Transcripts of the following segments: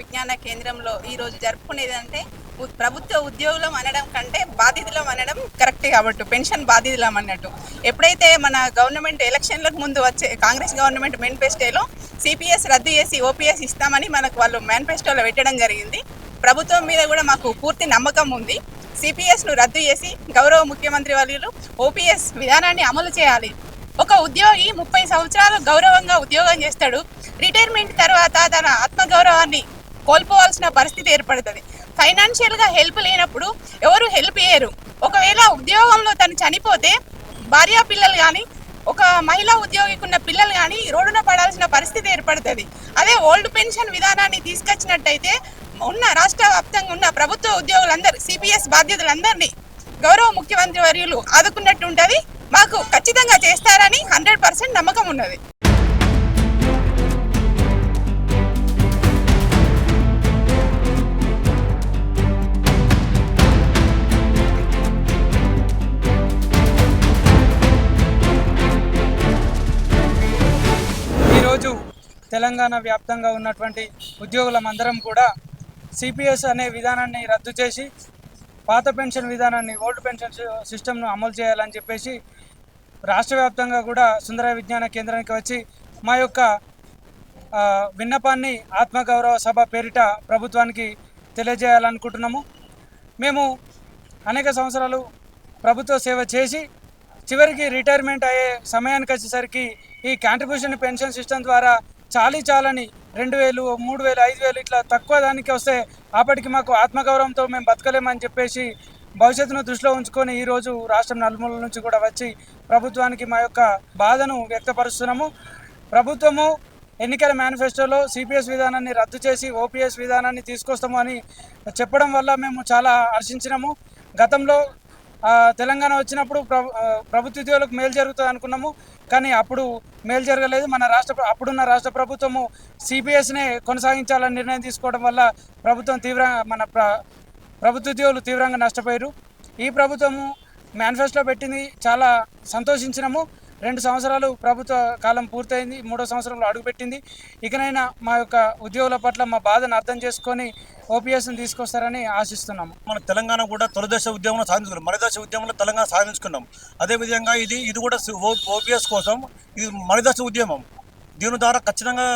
విజ్ఞాన కేంద్రంలో ఈ రోజు జరుపుకునేది అంటే ప్రభుత్వ ఉద్యోగులం అనడం కంటే బాధితులం అనడం కరెక్ట్ కాబట్టి పెన్షన్ బాధితులం అన్నట్టు. ఎప్పుడైతే మన గవర్నమెంట్ ఎలక్షన్లకు ముందు వచ్చే కాంగ్రెస్ గవర్నమెంట్ మేనిఫెస్టోలో సిపిఎస్ రద్దు చేసి ఓపీఎస్ ఇస్తామని మనకు వాళ్ళు మేనిఫెస్టోలో పెట్టడం జరిగింది. ప్రభుత్వం మీద కూడా మాకు పూర్తి నమ్మకం ఉంది. సిపిఎస్ను రద్దు చేసి గౌరవ ముఖ్యమంత్రి వర్యులు ఓపీఎస్ విధానాన్ని అమలు చేయాలి. ఒక ఉద్యోగి ముప్పై సంవత్సరాలు గౌరవంగా ఉద్యోగం చేస్తాడు. రిటైర్మెంట్ తర్వాత తన ఆత్మగౌరవాన్ని కోల్పోవాల్సిన పరిస్థితి ఏర్పడుతుంది. ఫైనాన్షియల్గా హెల్ప్ లేనప్పుడు ఎవరు హెల్ప్ చేయరు. ఒకవేళ ఉద్యోగంలో తను చనిపోతే భార్యా పిల్లలు కానీ ఒక మహిళా ఉద్యోగికి ఉన్న పిల్లలు కానీ రోడ్డున పడాల్సిన పరిస్థితి ఏర్పడుతుంది. అదే ఓల్డ్ పెన్షన్ విధానాన్ని తీసుకొచ్చినట్టయితే ఉన్న రాష్ట్ర వ్యాప్తంగా ఉన్న ప్రభుత్వ ఉద్యోగులందరూ సిపిఎస్ బాధ్యతలందరినీ గౌరవ ముఖ్యమంత్రి వర్యులు ఆదుకున్నట్టు ఉంటుంది. మాకు ఖచ్చితంగా చేస్తారని హండ్రెడ్ పర్సెంట్ నమ్మకం ఉన్నది. ఈరోజు తెలంగాణ వ్యాప్తంగా ఉన్నటువంటి ఉద్యోగులమందరం కూడా సిపిఎస్ అనే విధానాన్ని రద్దు చేసి పాత పెన్షన్ విధానాన్ని ఓల్డ్ పెన్షన్ సిస్టమ్ను అమలు చేయాలని చెప్పేసి రాష్ట్ర వ్యాప్తంగా కూడా సుందర విజ్ఞాన కేంద్రానికి వచ్చి మా యొక్క విన్నపాన్ని ఆత్మగౌరవ సభ పేరిట ప్రభుత్వానికి తెలియజేయాలనుకుంటున్నాము. మేము అనేక సంవత్సరాలు ప్రభుత్వ సేవ చేసి చివరికి రిటైర్మెంట్ అయ్యే సమయానికి వచ్చేసరికి ఈ కాంట్రిబ్యూషన్ పెన్షన్ సిస్టమ్ ద్వారా చాలీ చాలని రెండు వేలు మూడు వేలు ఐదు వేలు ఇట్లా తక్కువ దానికి వస్తే అప్పటికి మాకు ఆత్మగౌరవంతో మేము బతకలేమని చెప్పేసి భవిష్యత్తును దృష్టిలో ఉంచుకొని ఈరోజు రాష్ట్రం నలుమూల నుంచి కూడా వచ్చి ప్రభుత్వానికి మా యొక్క బాధను వ్యక్తపరుస్తున్నాము. ప్రభుత్వము ఎన్నికల మేనిఫెస్టోలో సిపిఎస్ విధానాన్ని రద్దు చేసి ఓపీఎస్ విధానాన్ని తీసుకొస్తాము అని చెప్పడం వల్ల మేము చాలా హర్షించినాము. గతంలో తెలంగాణ వచ్చినప్పుడు ప్రభు ప్రభుత్వ ఉద్యోగులకు మేలు జరుగుతుంది అనుకున్నాము. కానీ అప్పుడు మేలు జరగలేదు. మన రాష్ట్ర అప్పుడున్న రాష్ట్ర ప్రభుత్వము సిబిఎస్నే కొనసాగించాలని నిర్ణయం తీసుకోవడం వల్ల ప్రభుత్వం తీవ్రంగా మన ప్ర ప్రభుత్వ ఉద్యోగులు తీవ్రంగా నష్టపోయారు. ఈ ప్రభుత్వము మేనిఫెస్టో పెట్టింది. చాలా సంతోషించినాము. రెండు సంవత్సరాలు ప్రభుత్వ కాలం పూర్తయింది మూడో సంవత్సరంలో అడుగుపెట్టింది. ఇకనైనా మా యొక్క ఉద్యోగుల పట్ల మా బాధను అర్థం చేసుకొని ఓపీఎస్ని తీసుకొస్తారని ఆశిస్తున్నాము. మన తెలంగాణ కూడా తొలిదశ ఉద్యమంలో సాధించుకున్నాం. మరిదశ ఉద్యమంలో తెలంగాణ సాధించుకున్నాం. అదేవిధంగా ఇది ఇది కూడా ఓపీఎస్ కోసం ఇది మరిదశ ఉద్యమం. దీని ద్వారా ఖచ్చితంగా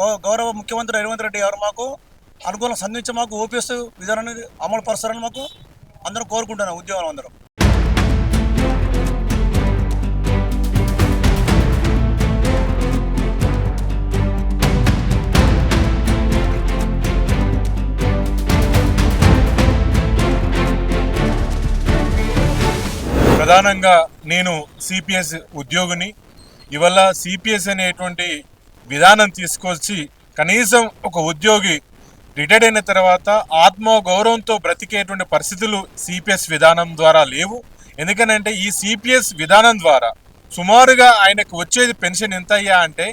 గౌ- గౌరవ ముఖ్యమంత్రి రేవంత్ రెడ్డి గారు మాకు అనుకూలం సంధించి మాకు ఓపీఎస్ విధానాన్ని అమలు పరుస్తారని మాకు అందరం కోరుకుంటున్నాం ఉద్యోగం అందరం. ప్రధానంగా నేను సిపిఎస్ ఉద్యోగిని. ఇవల్ల సిపిఎస్ అనేటువంటి విధానం తీసుకొచ్చి కనీసం ఒక ఉద్యోగి రిటైర్డ్ అయిన తర్వాత ఆత్మ గౌరవంతో బ్రతికేటువంటి పరిస్థితులు సిపిఎస్ విధానం ద్వారా లేవు. ఎందుకనంటే ఈ సిపిఎస్ విధానం ద్వారా సుమారుగా ఆయనకు వచ్చేది పెన్షన్ ఎంత అయ్యా అంటే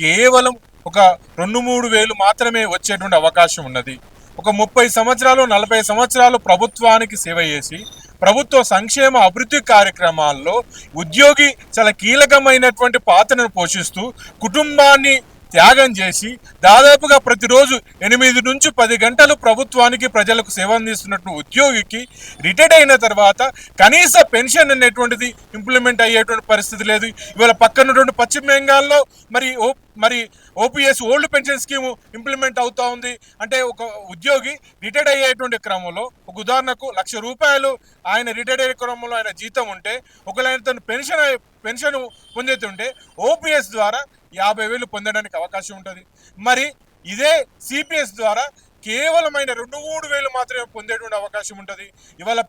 కేవలం ఒక రెండు మూడు వేలు మాత్రమే వచ్చేటువంటి అవకాశం ఉన్నది. ఒక ముప్పై సంవత్సరాలు నలభై సంవత్సరాలు ప్రభుత్వానికి సేవ చేసి ప్రభుత్వ సంక్షేమ అభివృద్ధి కార్యక్రమాల్లో ఉద్యోగి చాలా కీలకమైనటువంటి పాత్రను పోషిస్తూ కుటుంబాన్ని త్యాగం చేసి దాదాపుగా ప్రతిరోజు ఎనిమిది నుంచి పది గంటలు ప్రభుత్వానికి ప్రజలకు సేవ అందిస్తున్నట్టు ఉద్యోగికి రిటైర్డ్ అయిన తర్వాత కనీస పెన్షన్ అనేటువంటిది ఇంప్లిమెంట్ అయ్యేటువంటి పరిస్థితి లేదు. ఇవాళ పక్కనటువంటి పశ్చిమ బెంగాల్లో మరి ఓ మరి OPS old pension scheme implement అవుతా ఉంది. అంటే ఒక ఉద్యోగి రిటైర్డ్ అయ్యేటువంటి క్రమంలో ఒక ఉదాహరణకు లక్ష రూపాయలు ఆయన రిటైర్డ్ అయ్యే క్రమంలో ఆయన జీతం ఉంటే ఒకవేళ ఆయన తను పెన్షన్ పెన్షన్ పొందుతుంటే ఓపీఎస్ ద్వారా యాభై వేలు పొందడానికి అవకాశం ఉంటుంది. మరి ఇదే సిపిఎస్ ద్వారా కేవలమైన రెండు మూడు వేలు మాత్రమే పొందేటువంటి అవకాశం ఉంటుంది. ఇవాళ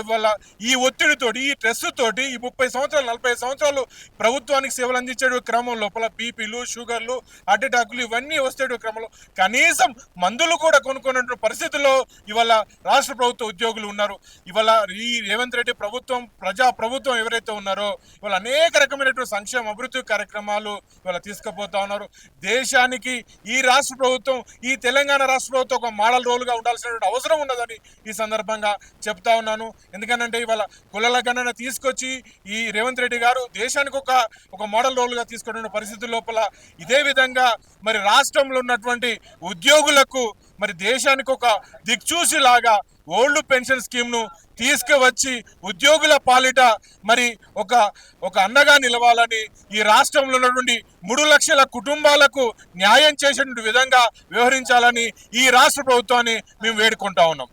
ఇవాళ ఈ ఒత్తిడితోటి ఈ స్ట్రెస్ తోటి ఈ ముప్పై సంవత్సరాలు నలభై సంవత్సరాలు ప్రభుత్వానికి సేవలు అందించే క్రమం లోపల బీపీలు షుగర్లు అటాకులు ఇవన్నీ వస్తే క్రమంలో కనీసం మందులు కూడా కొనుక్కున్నటువంటి పరిస్థితుల్లో ఇవాళ రాష్ట్ర ప్రభుత్వ ఉద్యోగులు ఉన్నారు. ఇవాళ ఈ రేవంత్ రెడ్డి ప్రభుత్వం ప్రజా ప్రభుత్వం ఎవరైతే ఉన్నారో ఇవాళ అనేక రకమైనటువంటి సంక్షేమ అభివృద్ధి కార్యక్రమాలు ఇవాళ తీసుకుపోతా ఉన్నారు. దేశానికి ఈ రాష్ట్ర ప్రభుత్వం ఈ తెలంగాణ రాష్ట్ర ప్రభుత్వం ఒక మోడల్ రోల్గా ఉండాల్సినటువంటి అవసరం ఉన్నదని ఈ సందర్భంగా చెప్తా ఉన్నాను. ఎందుకంటే ఇవాళ కులాల గణన తీసుకొచ్చి ఈ రేవంత్ రెడ్డి గారు దేశానికి ఒక ఒక మోడల్ రోల్గా తీసుకున్న పరిస్థితి లోపల ఇదే విధంగా మరి రాష్ట్రంలో ఉన్నటువంటి ఉద్యోగులకు మరి దేశానికి ఒక దిక్చూసిలాగా ఓల్డ్ పెన్షన్ స్కీమ్ను తీసుకువచ్చి ఉద్యోగుల పాలిట మరి ఒక ఒక అండగా నిలవాలని ఈ రాష్ట్రంలో ఉన్నటువంటి మూడు లక్షల కుటుంబాలకు న్యాయం చేసేటువంటి విధంగా వ్యవహరించాలని ఈ రాష్ట్ర ప్రభుత్వాన్ని మేము వేడుకుంటా ఉన్నాం.